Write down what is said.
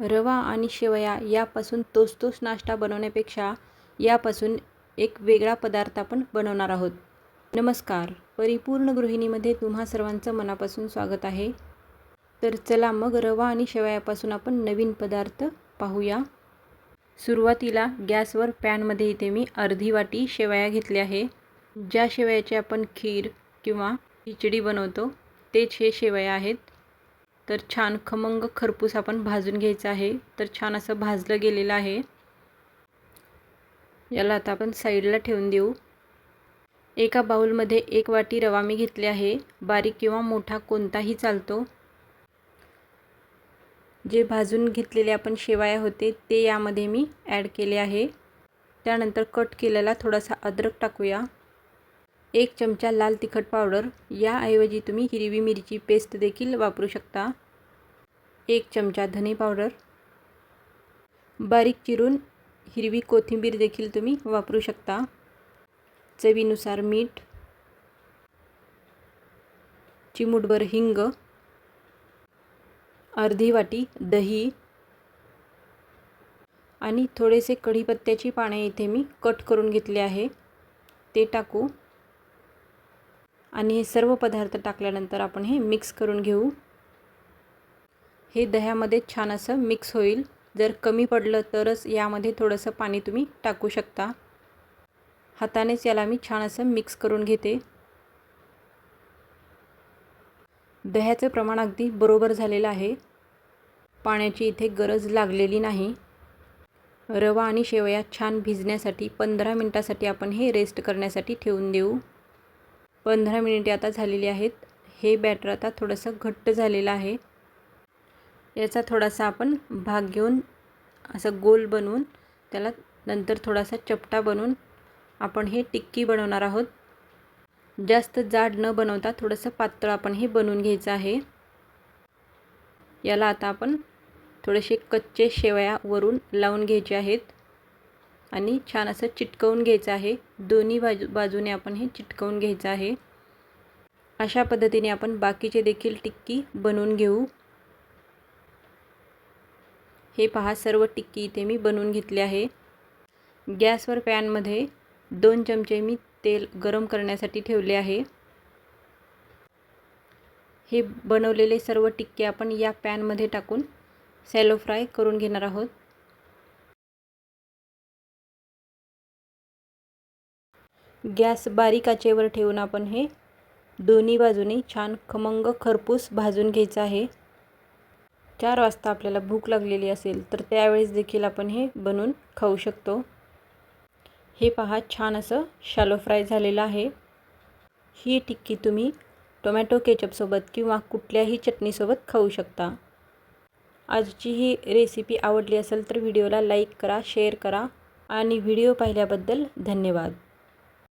रवा आणि शेवया यापासून तोच तोच नाश्ता बनवण्यापेक्षा यापासून एक वेगळा पदार्थ आपण बनवणार आहोत. नमस्कार. परिपूर्ण गृहिणीमध्ये तुम्हा सर्वांचं मनापासून स्वागत आहे. तर चला मग रवा आणि शेवयापासून आपण नवीन पदार्थ पाहूया. सुरुवातीला गॅसवर पॅनमध्ये इथे मी अर्धी वाटी शेवया घेतल्या आहे. ज्या शेवयाचे आपण खीर किंवा खिचडी बनवतो तेच हे शेवया आहेत. तर छान खमंग खरपूस आपण भाजून घ्यायचं आहे. तर छान असं भाजलं गेलेलं आहे. याला आता आपण साईडला ठेवून देऊ. एका बाऊलमध्ये एक वाटी रवा मी घेतली आहे. बारीक किंवा मोठा कोणताही चालतो. जे भाजून घेतलेले आपण शेवाया होते ते यामध्ये मी ॲड केले आहे. त्यानंतर कट केलेला थोडासा अद्रक टाकूया. एक चमचा लाल तिखट पावडर. याऐवजी तुम्ही हिरवी मिरची पेस्ट देखील वापरू शकता. एक चमचा धने पावडर. बारीक चिरून हिरवी कोथिंबीर देखील तुम्ही वापरू शकता. चवीनुसार मीठ. चिमूटभर हिंग. अर्धी वाटी दही. आणि थोडेसे कढीपत्त्याची पाने इथे मी कट करून घेतले आहे. ते टाकू. आणि हे सर्व पदार्थ टाकल्यानंतर आपण हे मिक्स करून घेऊ. हे दह्यामध्ये छान असं मिक्स होईल. जर कमी पडलं तरच यामध्ये थोडंसं पाणी तुम्ही टाकू शकता. हातानेच याला मी छान असं मिक्स करून घेते. दह्याचं प्रमाण अगदी बरोबर झालेलं आहे. पाण्याची इथे गरज लागलेली नाही. रवा आणि शेवया छान भिजण्यासाठी पंधरा मिनटासाठी आपण हे रेस्ट करण्यासाठी ठेवून देऊ. पंधरा मिनिटे आता झालेली आहेत. हे बॅटर आता थोडंसं घट्ट झालेलं आहे. याचा थोडासा आपण भाग घेऊन असं गोल बनवून त्याला नंतर थोडासा चपटा बनवून आपण हे टिक्की बनवणार आहोत. जास्त जाड न बनवता थोडंसं पातळ आपण हे बनवून घ्यायचं आहे. याला आता आपण थोडेसे कच्चे शेवया वरून लावून घ्यायचे आहेत. आणि छान असं चिटकवून घ्यायचं आहे. दोन्ही बाजू बाजूने आपण हे चिटकवून घ्यायचं आहे. अशा पद्धतीने आपण बाकीचे देखील टिक्की बनवून घेऊ. हे पहा सर्व टिक्की इथे मी बनवून घेतले आहे. गॅसवर पॅनमध्ये दोन चमचे मी तेल गरम करण्यासाठी ठेवले आहे. हे बनवलेले सर्व टिक्के आपण या पॅनमध्ये टाकून सॅलो फ्राय करून घेणार आहोत. गॅस बारीक आचेवर ठेवून आपण हे दोन्ही बाजूनी छान खमंग खरपूस भाजून घ्यायचं आहे. चार वाजता आपल्याला भूक लागलेली असेल तर त्यावेळेस देखील आपण हे बनवून खाऊ शकतो. हे पहा छान असं शॅलो फ्राय झालेलं आहे. ही टिक्की तुम्ही टोमॅटो केचपसोबत किंवा कुठल्याही चटणीसोबत खाऊ शकता. आजची ही रेसिपी आवडली असेल तर व्हिडिओला लाईक करा शेअर करा आणि व्हिडिओ पाहिल्याबद्दल धन्यवाद.